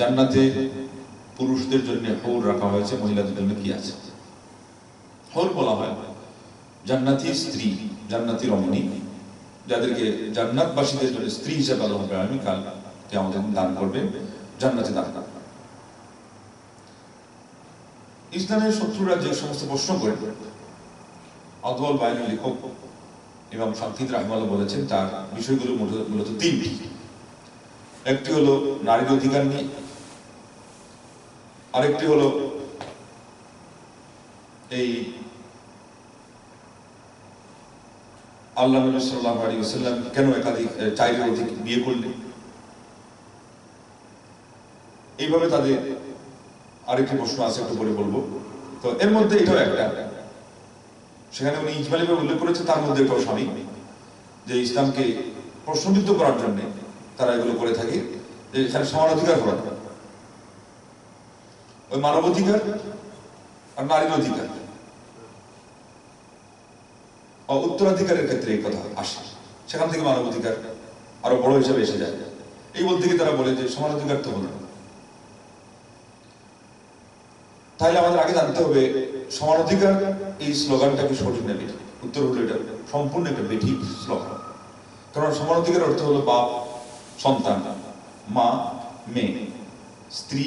জান্নাতে পুরুষদের জন্য হৌর রাখা হয়েছে, মহিলাদের জন্য কি আছে? হৌর বলা হয়। জান্নাতি স্ত্রী, জান্নাতি রমণী, যাদেরকে জান্নাতবাসীদের জন্য স্ত্রী হিসেবে আল্লাহ আমি কাল কে আমাদের দান করবে, জান্নাতে দান ইসলামের শত্রুরা যে সমস্ত প্রশ্ন করে অদল বাইনের লেখক এবং শান্তিদ রাহমাল বলেছেন, তার বিষয়গুলো মূলত তিনটি। একটি হলো নারীর অধিকার নিয়ে, আরেকটি হলো এই আল্লাহ আলাইহি ওয়াসাল্লাম কেন একাধিক চাইলে অধিক বিয়ে এইভাবে তাদের আরেকটি প্রশ্ন আছে, একটু বলব। তো এর মধ্যে এটাও একটা। সেখানে উনি ইজমালি ভাবে উল্লেখ করেছে তার মধ্যে একটাও স্বামী, যে ইসলামকে প্রশ্নবিদ্ধ করার জন্য তারা এগুলো করে থাকে যে এখানে সমান অধিকার করা ওই মানব অধিকার আর নারীর অধিকার। উত্তরাধিকারের ক্ষেত্রে এই কথা আসে। সেখান থেকে মানব অধিকার আরও বড় হিসাবে এসে যায়। এই বলতে গিয়ে তারা বলে যে সমান অধিকার তো হলো তাহলে আমাদের আগে জানতে হবে সমান অধিকার, এই স্লোগানটা কি সঠিক না বেঠিক উত্তর হলো এটা সম্পূর্ণ একটা বেঠিক স্লোগান। কারণ সমান অধিকার অর্থ হলো বাপ সন্তান, মা, মেয়ে, স্ত্রী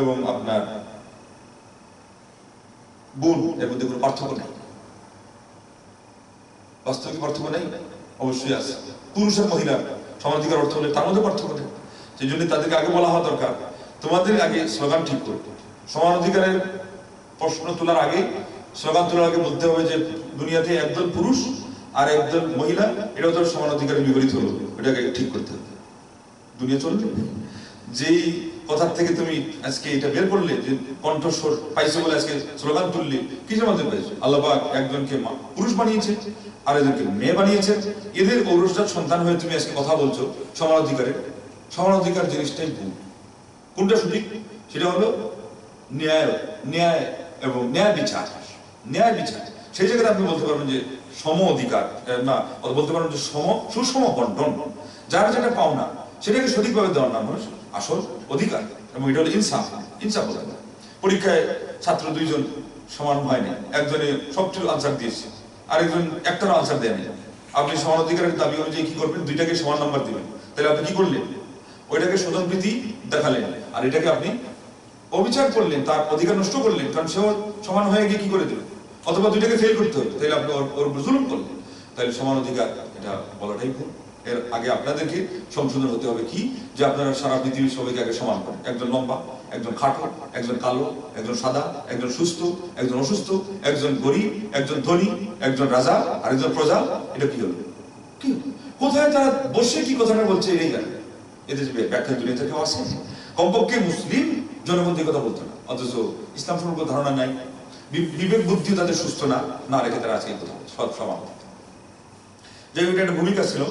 এবং আপনার বোন এর মধ্যে কোনো পার্থক্য নেই। বাস্তবিক পার্থক্য নেই? অবশ্যই আছে। পুরুষ আর মহিলা সমান অধিকার অর্থ হলে তার মধ্যে পার্থক্য নেই। সেই জন্য তাদেরকে আগে বলা হওয়া দরকার, তোমাদের আগে স্লোগান ঠিক করো সমান অধিকারের প্রশ্ন তোলার আগে, স্লোগান তোলার আগে বলতে হবে যে দুনিয়াতে একদল পুরুষ আর একদল মহিলা, এটাও তো সমান অধিকারের বিপরীত হলো। এটাকে ঠিক করতে হবে। দুনিয়া চলবে যেই কথার থেকে তুমি আজকে এটা বের করলে, যে কণ্ঠস্বর পাইছো বলে আজকে স্লোগান তুললে, কিসের মধ্যে পাইছো? আল্লাহবাক একজনকে পুরুষ বানিয়েছে, আর একজনকে মেয়ে বানিয়েছে। এদের ঔরসজাত সন্তান হয়ে তুমি আজকে কথা বলছো, সমান অধিকারের। সমান অধিকার জিনিসটাই ভুল। কোনটা সঠিক? সেটা হলো ন্যায় ন্যায় এবং ন্যায় বিচার। ন্যায় বিচার। সেই জায়গায় আপনি বলতে পারবেন যে সম অধিকার না বলতে পারবেন যে সম, সুষম বন্টন। যার যেটা পাওনা, সেটাকে সঠিকভাবে দেওয়ার নাম হলো আসল অধিকার এবং এটা হলো ইনসাফ ইনসাফ হয়। পরীক্ষায় ছাত্র দুইজন সমান হয়নি একজনে সবচেয়ে আনসার দিয়েছে, আরেকজন একটারও আনসার দেয়নি আপনি সমান অধিকারের দাবি অনুযায়ী কি করবেন? দুইটাকে সমান নাম্বার দিবেন। তাহলে আপনি কি করলেন? ওইটাকে স্বজনপ্রীতি দেখালেন, আর এটাকে আপনি অবিচার করলেন, তার অধিকার নষ্ট করলেন, কারণ সেও সমান হয়ে গিয়ে কি করে দিল? অথবা দুইটাকে ফেল করতে হবে। তাহলে আপনি ওর- উপর জুলুম করলেন। তাহলে সমান অধিকার, এটা বলাটাই ভুল। এর আগে আপনাদেরকে সংশোধন হতে হবে কি? যে আপনারা সারা পৃথিবীর সবাইকে আগে সমান করেন। একজন লম্বা, একজন খাটো, একজন কালো, একজন সাদা, একজন সুস্থ, একজন অসুস্থ, একজন গরিব, একজন ধনী, একজন রাজা, আর একজন প্রজা। এটা কি হলো? কোথায় তারা বসে কি কথাটা বলছে এই জানে এদের যে ব্যাখ্যা দুনিয়াতে কেউ আছে কমপক্ষে মুসলিম জনগণ কথা বলতো না। অথচ ইসলাম সম্পর্কে ধারণা নাই। বিবেক বুদ্ধি তাদের সুস্থ না না রেখে তারা আজকে এই কথা বলছে, সব সমান যাই হোক, একটা ভূমিকা ছিল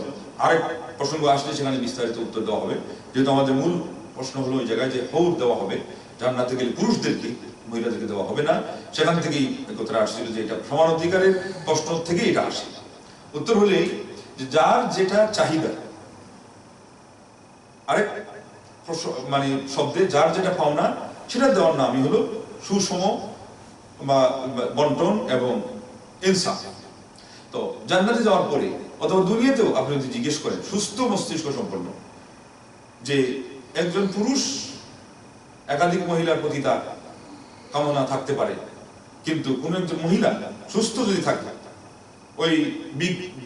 আরেক প্রসঙ্গ আসলে সেখানে বিস্তারিত উত্তর দেওয়া হবে। যেহেতু আমাদের মূল প্রশ্ন হলো ওই জায়গায় যে হৌর দেওয়া হবে জান্নাতে গেলে পুরুষদেরকে মহিলাদেরকে দেওয়া হবে না? সেখান থেকেই এই কথাটা আসছিল যে এটা সমান অধিকারের প্রশ্ন থেকে এটা আসে। উত্তর হলেই যে যার যেটা চাহিদা আরেক মানে শব্দে যার যেটা পাওনা সেটা দেওয়ার নামই হলো সুষম বন্টন এবং ইনসাফ। তো জান্নাতে যাওয়ার পরে, অথবা দুনিয়াতেও আপনি যদি জিজ্ঞেস করেন, সুস্থ মস্তিষ্ক সম্পন্ন, যে একজন পুরুষ একাধিক মহিলার প্রতি তার কামনা থাকতে পারে, কিন্তু কোন একজন মহিলা সুস্থ যদি থাকে, ওই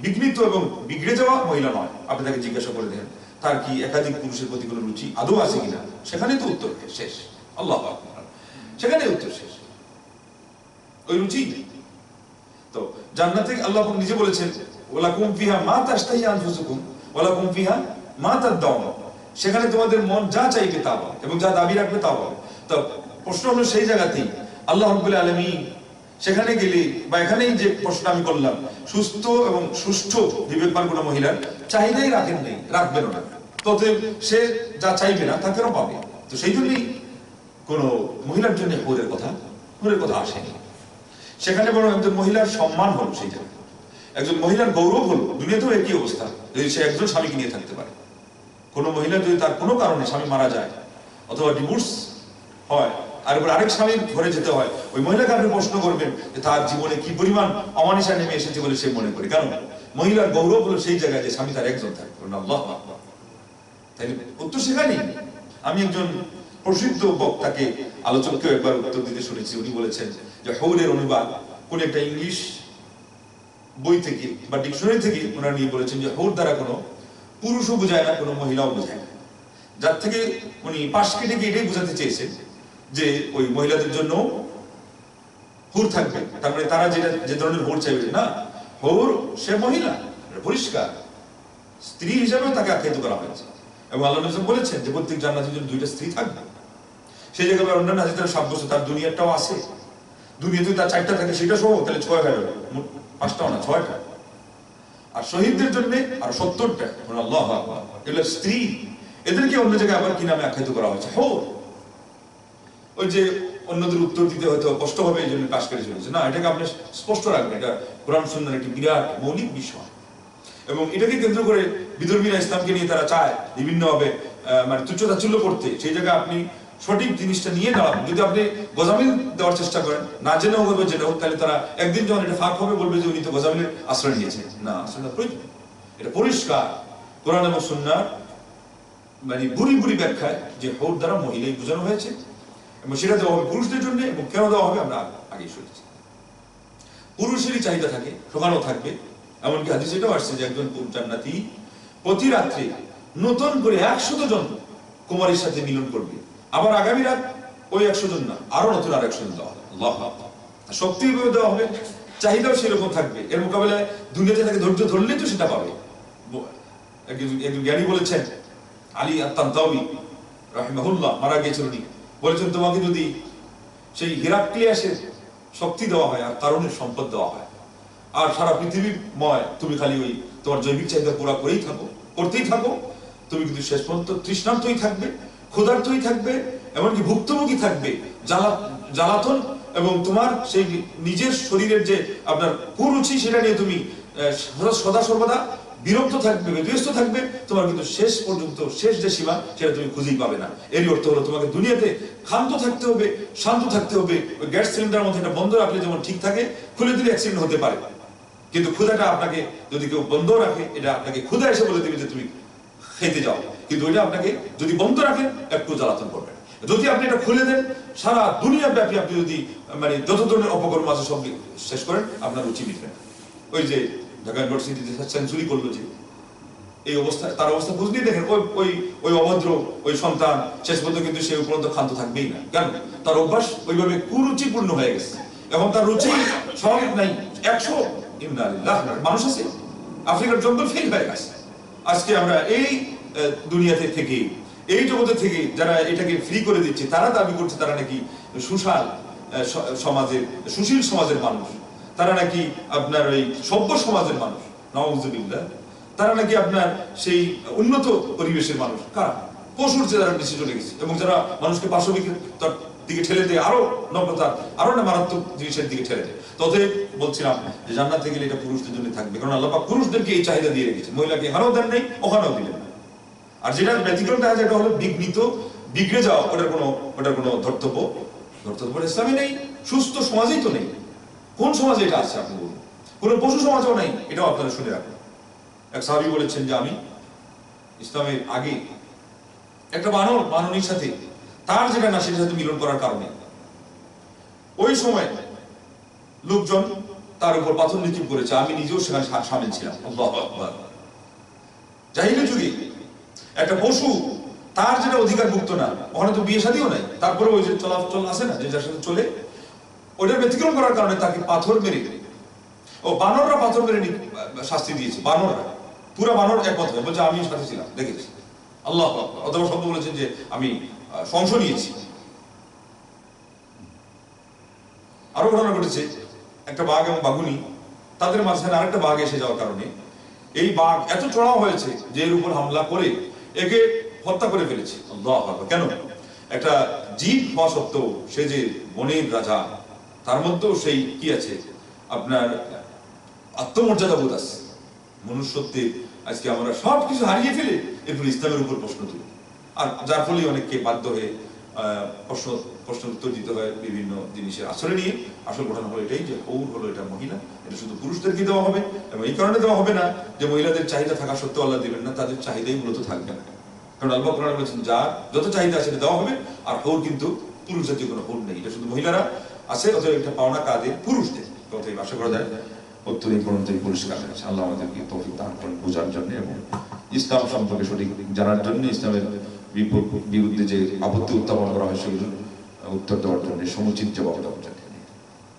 বিঘ্নিত এবং বিগড়ে যাওয়া মহিলা নয়, আপনি তাকে জিজ্ঞাসা করে দেখেন, তার কি একাধিক পুরুষের প্রতি কোনো রুচি আদৌ আছে কিনা? সেখানেই তো উত্তর শেষ। আল্লাহ। সেখানেই উত্তর শেষ। ওই রুচি? নেই। তো জান্নাতে আল্লাহ নিজে বলেছেন, ওয়ালাকুম ফিহা মা তাশতাহি আনফুসুকুম, ওয়ালাকুম ফিহা মা তাদদাউন। সেখানে তোমাদের মন যা চাইবে তা পাবে এবং যা দাবি রাখবে তা পাবে তো প্রশ্ন হলো সেই জায়গাতেই আল্লাহ রাব্বুল আলামিন সেখানে গেলে বা এখানেই যে প্রশ্ন আমি করলাম, সুস্থ এবং সুষ্ঠু বিবেকবান কোনো মহিলার চাহিদাই রাখেন নেই রাখবেন না। ততএব সে যা চাইবে না তাকেও পাবে? তো সেই জন্যই কোনো মহিলার জন্য হুরের কথা হুরের কথা আসেনি। সেখানে বরং একজন মহিলার সম্মান হলো জায়গায় একজন মহিলার গৌরব হল, দুনিয়াতেও একই অবস্থা। যদি সে একজন স্বামীকে নিয়ে থাকতে পারে। কোনো মহিলা যদি তার কোনো কারণে স্বামী মারা যায়, অথবা ডিভোর্স হয়, আর এবার আরেক স্বামীর ঘরে যেতে হয়, ওই মহিলাকে আপনি প্রশ্ন করবেন যে তার জীবনে কি পরিমাণ অমানিসা নেমে এসেছে বলে সে মনে করে। কারণ মহিলার গৌরব হলো সেই জায়গায় যে স্বামী তার একজন থাকে। তাইলে উত্তর সেখানেই। আমি একজন প্রসিদ্ধ বক্তাকে আলোচককে একবার উত্তর দিতে শুনেছি। উনি বলেছেন যে হৌরের অনুবাদ কোন একটা ইংলিশ বই থেকে বা ডিকশনারি থেকে ওনারা নিয়ে বলেছেন যে হৌর দ্বারা কোনো পুরুষও বোঝায় না, কোনো মহিলাও বোঝায় না। যার থেকে উনি পাশ কেটে গিয়ে এটাই বোঝাতে চেয়েছেন যে, ওই মহিলাদের জন্য হুর থাকবে। তার মানে তারা যেটা, যে ধরনের হুর চাইবে, না? হুর, সে মহিলা পরিষ্কার। স্ত্রী হিসাবেও তাকে আখ্যায়িত করা হয়েছে। এবং আল্লাহ বলেছেন যে, প্রত্যেক জান্নাতের জন্য দুইটা স্ত্রী থাকবে। সেই জায়গায় অন্যান্য হাজির সাব্যস্ত, তার দুনিয়াটাও আছে। দুনিয়াতে তার চারটা থাকে, সেটা সহ, তাহলে ছয় হয়ে গেল। পাঁচটাও না, ছয়টা। আর শহীদদের জন্য আর সত্তরটা। আল্লাহ এগুলো স্ত্রী। এদেরকে অন্য জায়গায় আবার কি নামে আখ্যায়িত করা হয়েছে? হো ওই যে অন্যদের উত্তর দিতে হয়তো কষ্ট হবে, এই জন্য পাশ করে চলেছে না, এটাকে আপনি স্পষ্ট রাখবেন। এটা কোরআন সুন্দর একটি বিরাট মৌলিক বিষয়। এবং এটাকে কেন্দ্র করে বিধর্মীরা ইসলামকে নিয়ে তারা চায়, বিভিন্নভাবে মানে তুচ্ছ তাচ্ছল্য করতে। সেই জায়গায় আপনি সঠিক জিনিসটা নিয়ে দাঁড়াবেন যদি আপনি গজামিল দেওয়ার চেষ্টা করেন, না জেনে হোক যেটা হোক, তাহলে তারা একদিন যখন এটা ফাঁক হবে, বলবে যে উনি তো গজামিলের আশ্রয় নিয়েছেন না নেওয়ার প্রয়োজন এটা পরিষ্কার। কোরআন এবং সুন্নার মানে বুড়ি বুড়ি ব্যাখ্যায় যে হৌর দ্বারা মহিলাই বোঝানো হয়েছে, এবং সেটা দেওয়া হবে পুরুষদের জন্য, এবং কেন দেওয়া হবে, আমরা আগেই শুনেছি। পুরুষেরই চাহিদা থাকে সমানও থাকবে। এমনকি হাদিসে এটাও আসছে যে একজন জান্নাতি প্রতি রাত্রে নতুন করে একশত জন কুমারীর সাথে মিলন করবে। আবার আগামী রাত ওই একশো জন না, আরও নতুন আর একশো জন দেওয়া হবে। শক্তি দেওয়া হবে, চাহিদাও সেরকম থাকবে। এর মোকাবেলায় দুনিয়াতে তাকে ধৈর্য ধরলেই তো সেটা পাবে। একজন জ্ঞানী বলেছেন, আলী আত্মান্তাবি রাহিমাহুল্লাহ মারা গিয়েছিল উনি। বলেছেন, তোমাকে যদি সেই হিরাক্লিয়াসের শক্তি দেওয়া হয় আর কারণের সম্পদ দেওয়া হয়, আর সারা পৃথিবীময় তুমি খালি ওই তোমার জৈবিক চাহিদা পুরা করেই থাকো, করতেই থাকো, তুমি কিন্তু শেষ পর্যন্ত তৃষ্ণান্তই থাকবে। ক্ষুধার্তই থাকবে, এমনকি ভুক্তভোগী থাকবে। জ্বালা, জ্বালাতন এবং তোমার সেই নিজের শরীরের যে আপনার কুরুচি সেটা নিয়ে তুমি সদা- সর্বদা বিরক্ত থাকবে বিধ্বস্ত থাকবে। তোমার কিন্তু শেষ পর্যন্ত, শেষ যে সীমা, সেটা তুমি খুঁজেই পাবে না। এরই অর্থ হলো তোমাকে দুনিয়াতে ক্ষান্ত থাকতে হবে, শান্ত থাকতে হবে। ওই গ্যাস সিলিন্ডার মধ্যে একটা বন্ধ রাখলে যেমন ঠিক থাকে, খুলে দিলে অ্যাক্সিডেন্ট হতে পারে। কিন্তু ক্ষুধাটা আপনাকে যদি কেউ বন্ধ রাখে, এটা আপনাকে ক্ষুধা এসে বলে দেবে যে তুমি খেতে যাও। কিন্তু ওইটা আপনাকে যদি বন্ধ রাখেন, একটু জ্বালাতন করবে যদি আপনি এটা খুলে দেন, সারা দুনিয়া ব্যাপী আপনি যদি মানে যত ধরনের অপকর্ম আছে সব শেষ করেন, আপনার রুচি মিটবে ওই যে ঢাকা ইউনিভার্সিটিতে সেঞ্চুরি করল যে, এই অবস্থা, তার অবস্থা বুঝলেই দেখেন, ওই ওই ওই অভদ্র, ওই সন্তান, শেষ পর্যন্ত কিন্তু সে উপরন্ত ক্ষান্ত থাকবেই না। কেন? তার অভ্যাস ওইভাবে কুরুচিপূর্ণ হয়ে গেছে। এবং তার রুচি স্বাভাবিক নাই। একশো মানুষ আছে, আফ্রিকার জঙ্গল ফেল হয়ে গেছে। আজকে আমরা এই দুনিয়াতে থেকে এই জগতে থেকে যারা এটাকে ফ্রি করে দিচ্ছে, তারা দাবি করছে তারা নাকি সুশাল সমাজের, সুশীল সমাজের মানুষ। তারা নাকি আপনার ওই সভ্য সমাজের মানুষ। নওয়াজুবিল্লাহ তারা নাকি আপনার সেই উন্নত পরিবেশের মানুষ। কারা? পশুর চেয়ে তারা নিচে চলে গেছে। এবং যারা মানুষকে তার দিকে ঠেলে দেয়, আরও নগ্নতার আরও না মারাত্মক জিনিসের দিকে ঠেলে দেয়। ততএব বলছিলাম যে জান্নাতে গেলে এটা পুরুষদের জন্য থাকবে। কারণ আল্লাহ পুরুষদেরকে এই চাহিদা দিয়ে রেখেছে। মহিলাকে এখানেও দেন নেই ওখানেও দিলেন আর যেটা ব্যতিক্রম দেখা যায়, এটা হলো বিঘ্নিত বিগড়ে যাওয়া, ওটার কোনো ওটার কোনো ধর্তব্য ধর্তব্য ইসলামে নেই, সুস্থ সমাজেই তো নেই। কোন সমাজে এটা আছে, আপনি বলুন। কোন পশু সমাজও নেই, এটাও আপনারা শুনে রাখুন। এক সাহাবি বলেছেন যে আমি ইসলামের আগে একটা বানর বাননির সাথে, তার যেটা না, সেটার সাথে মিলন করার কারণে। ওই সময় লোকজন তার উপর পাথর নিক্ষেপ করেছে, আমি নিজেও সেখানে সামিল ছিলাম। জাহিলি যুগে একটা পশু, তার যেটা অধিকারভুক্ত না, ওখানে তো বিয়ে শাদিও নাই, তারপরে ওই যে চলাচল আছে না, যে যার সাথে চলে ওইটার ব্যতিক্রম করার কারণে তাকে পাথর মেরে, ও বানররা পাথর মেরে শাস্তি দিয়েছে, বানররা, পুরো বানর একমত হয়ে, বলছে আমি সাথে ছিলাম দেখেছি আল্লাহ। অথবা শব্দ বলেছেন যে আমি সংশ নিয়েছি আরও ঘটনা ঘটেছে, একটা বাঘ এবং বাঘুনি, তাদের মাঝখানে আরেকটা বাঘ এসে যাওয়ার কারণে, এই বাঘ এত চড়াও হয়েছে যে এর উপর হামলা করে একে হত্যা করে ফেলেছে। কেন? একটা জীব হওয়া সত্ত্বেও সে যে বনের রাজা, তার মধ্যেও সেই কি আছে? আপনার আত্মমর্যাদা বোধ আছে। মনুষ্যত্বের আজকে আমরা সব কিছু হারিয়ে ফেলে এরপর ইসলামের উপর প্রশ্ন তুলি। আর যার ফলে অনেককে বাধ্য হয়ে প্রশ্ন প্রশ্ন উত্তর দিতে হয় বিভিন্ন জিনিসের আসলে নিয়ে আসল ঘটনা হলো এটাই যে হৌর হলো এটা মহিলা। এটা শুধু পুরুষদেরকে দেওয়া হবে এবং এই কারণে দেওয়া হবে না যে মহিলাদের চাহিদা থাকা সত্ত্বেও আল্লাহ দিবেন না, তাদের চাহিদাই মূলত থাকবে না। কারণ আল্লাহ কোরআন বলেছেন যার যত চাহিদা আছে সেটা দেওয়া হবে, আর হৌর কিন্তু পুরুষ জাতীয় কোনো হৌর নেই। এটা শুধু মহিলারা আছে, অতএব এটা পাওনা কাদের পুরুষদের। অতএব আশা করা যায় এই পর্যন্ত পরিষ্কার হয়েছে আল্লাহ আমাদেরকে তৌফিক দান করেন বোঝার জন্য এবং ইসলাম সম্পর্কে সঠিক জানার জন্য ইসলামের বিরুদ্ধে যে আপত্তি উত্থাপন করা হয় সেগুলো উত্তর দেওয়ার জন্য সমুচিত জবাব দেওয়ার জন্য।